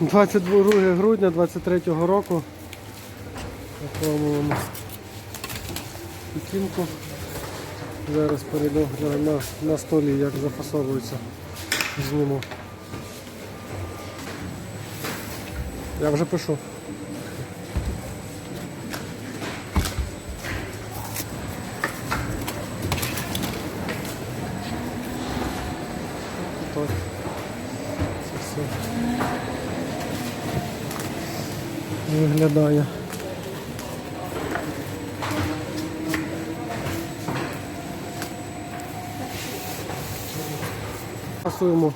22 грудня 23 року. Рекламуємо пікінку. Зараз перейду на, на столі, як зафасовується. Зніму. Я вже пишу. Так. Це все виглядає. Пасуємо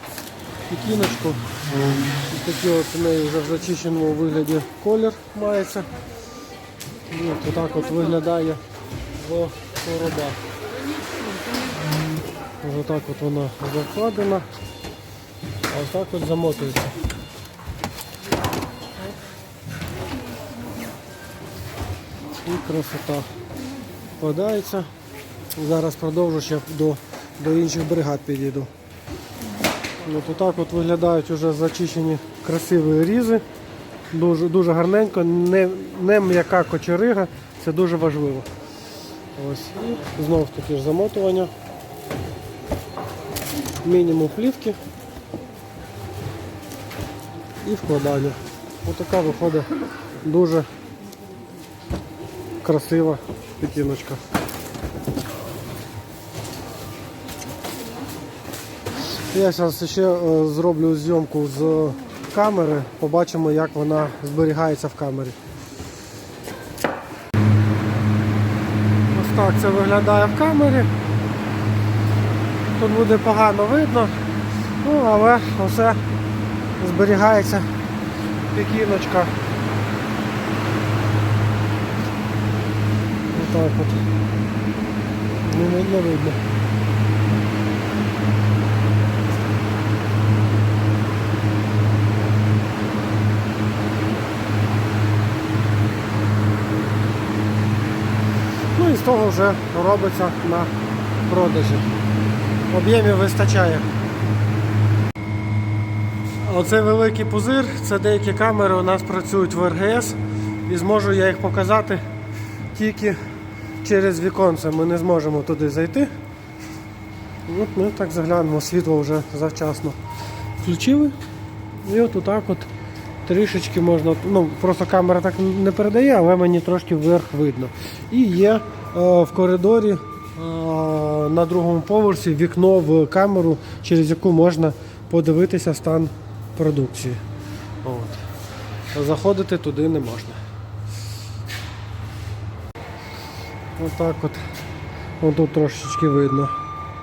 пікіночку. Такий от у неї вже в зачищеному вигляді колір мається. І от отак от виглядає в коробах. Ось отак от вона закладена, а ось так от замотується. І красота вкладається. Зараз продовжу ще до, до інших бригад підійду. От отак от виглядають вже зачищені красиві різи. Дуже, дуже гарненько, не, не м'яка кочерига, це дуже важливо. Ось. І знову таки ж замотування. Мінімум плівки і вкладання. Ось така виходить дуже красива пікіночка. Я зараз ще е, зроблю зйомку з камери, побачимо, як вона зберігається в камері. Ось так це виглядає в камері. Тут буде погано видно, ну але все зберігається пікіночка. Отак от. Не видно. Ну і з того вже робиться на продажі. Об'ємів вистачає. Оцей великий пузир, це деякі камери у нас працюють в РГС і зможу я їх показати тільки через віконце. Ми не зможемо туди зайти. От ми так заглянемо, світло вже завчасно включили. І от отак от трішечки можна, ну просто камера так не передає, але мені трошки вверх видно. І є е, в коридорі е, на другому поверсі вікно в камеру, через яку можна подивитися стан продукції. От. Заходити туди не можна. Отак от. От тут трошечки видно.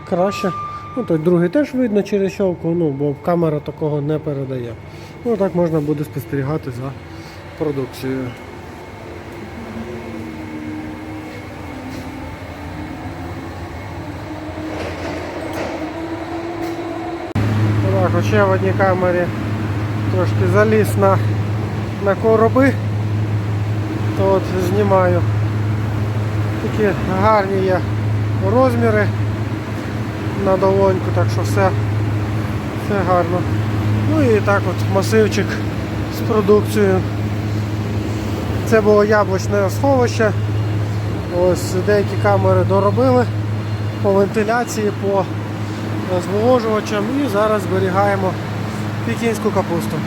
Краще. Ну, той другий теж видно через щелку, ну, бо камера такого не передає. Ну, так можна буде спостерігати за продукцією. Так, ще в одній камері трошки заліз на, на короби, то от знімаю. Такі гарні є розміри на долоньку, так що все, все гарно. Ну і так от масивчик з продукцією. Це було яблучне сховище. Ось деякі камери доробили по вентиляції, по зволожувачам і зараз зберігаємо пікінську капусту.